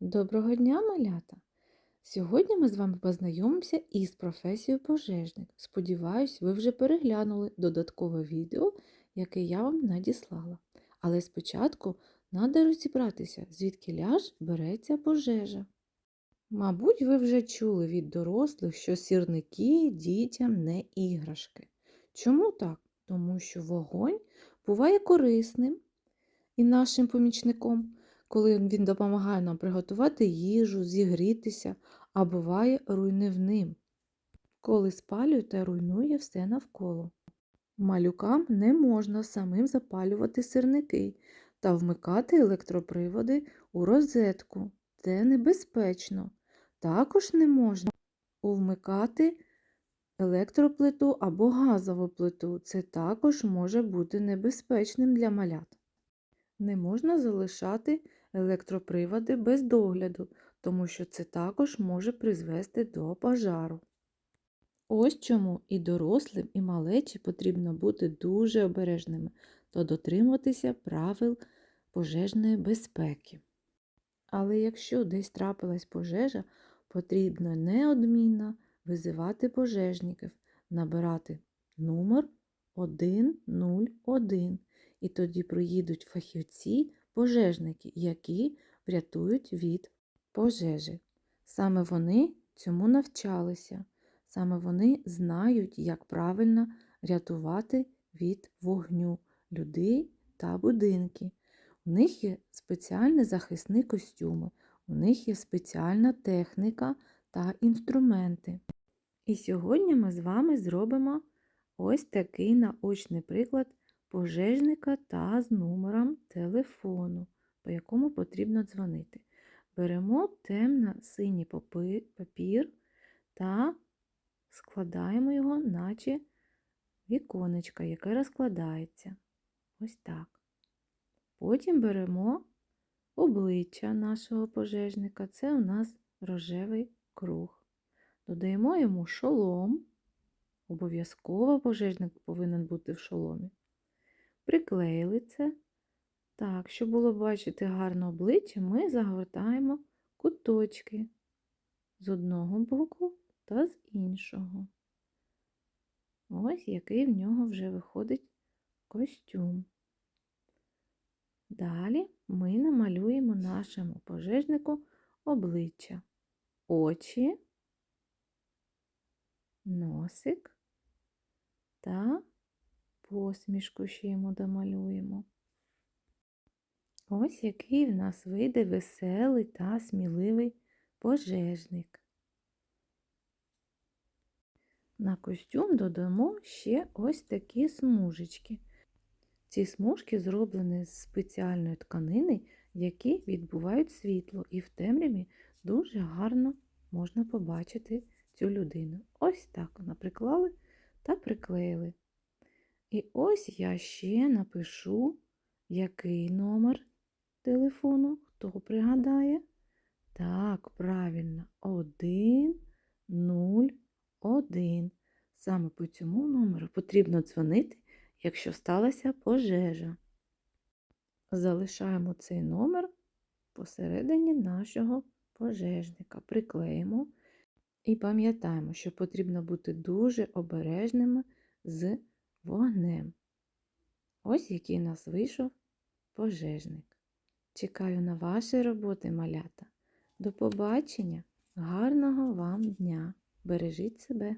Доброго дня, малята! Сьогодні ми з вами познайомимося із професією пожежник. Сподіваюсь, ви вже переглянули додаткове відео, яке я вам надіслала. Але спочатку треба розібратися, звідки ляж береться пожежа. Мабуть, ви вже чули від дорослих, що сірники дітям не іграшки. Чому так? Тому що вогонь буває корисним і нашим помічником коли він допомагає нам приготувати їжу, зігрітися, а буває руйнівним, коли спалює та руйнує все навколо. Малюкам не можна самим запалювати сирники та вмикати електроприводи у розетку. Це небезпечно. Також не можна вмикати електроплиту або газову плиту. Це також може бути небезпечним для малят. Не можна залишати електроприводи без догляду, тому що це також може призвести до пожару. Ось чому і дорослим, і малечі потрібно бути дуже обережними та дотримуватися правил пожежної безпеки. Але якщо десь трапилась пожежа, потрібно неодмінно визивати пожежників, набирати номер 101 і тоді приїдуть фахівці, пожежники, які врятують від пожежі. Саме вони цьому навчалися, саме вони знають, як правильно рятувати від вогню людей та будинки. У них є спеціальні захисні костюми, у них є спеціальна техніка та інструменти. І сьогодні ми з вами зробимо ось такий наочний приклад пожежника та з номером телефону, по якому потрібно дзвонити. Беремо темно-синій папір та складаємо його, наче віконечко, яке розкладається. Ось так. Потім беремо обличчя нашого пожежника, це у нас рожевий круг. Додаємо йому шолом. Обов'язково пожежник повинен бути в шоломі приклеїли це. Так, щоб було бачити гарне обличчя, ми загортаємо куточки з одного боку та з іншого. Ось який в нього вже виходить костюм. Далі ми намалюємо нашому пожежнику обличчя, очі, носик та посмішку ще йому домалюємо. Ось який в нас вийде веселий та сміливий пожежник. На костюм додамо ще ось такі смужечки. Ці смужки зроблені з спеціальної тканини, які відбувають світло, і в темряві дуже гарно можна побачити цю людину. Ось так наприклали та приклеїли. І ось я ще напишу, який номер телефону, хто пригадає. Так, правильно, 101. Саме по цьому номеру потрібно дзвонити, якщо сталася пожежа. Залишаємо цей номер посередині нашого пожежника, приклеїмо і пам'ятаємо, що потрібно бути дуже обережними з вогнем. Ось який нас вийшов пожежник. Чекаю на ваші роботи, малята. До побачення, гарного вам дня! Бережіть себе!